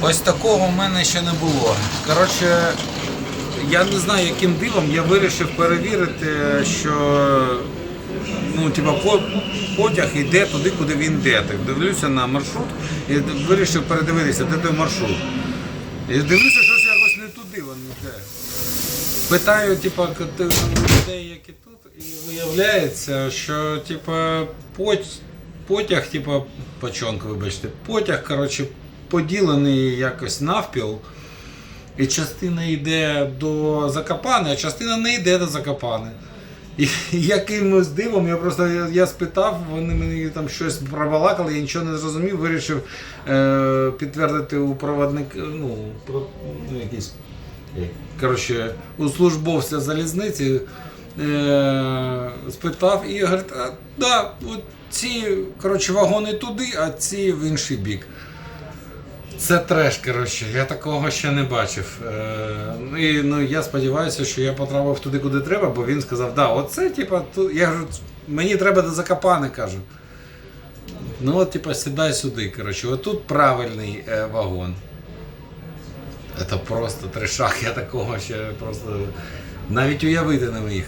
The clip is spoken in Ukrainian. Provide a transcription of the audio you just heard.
Ось такого в мене ще не було. Коротше, я не знаю, яким дивом я вирішив перевірити, що ну, типа, потяг йде туди, куди він йде. Так дивлюся на маршрут і вирішив передивитися, де той маршрут. І дивлюся, що якось не туди він йде. Питаю, типа, людей, які тут, і виявляється, що типа пот- потяг, типа, почонка, вибачте, потяг, коротше, поділений якось навпіл. І частина йде до Закопани, а частина не йде до Закопани. І якимось дивом я просто я, я спитав, вони мені там щось пробалакали, я нічого не зрозумів, вирішив е, підтвердити у проводник, ну, про, ну якийсь, як, коротше, у службовця залізниці. Е, спитав і говорить, а, да, от ці коротше, вагони туди, а ці в інший бік. Це треш, коротше, я такого ще не бачив. Е, ну, і, ну, я сподіваюся, що я потрапив туди, куди треба, бо він сказав, да, оце, типа, ту... я кажу, мені треба до Закопани, кажу. Ну от, типа, сідай сюди, коротше, отут правильний е, вагон. Це просто трешак, я такого ще просто навіть уявити не міг.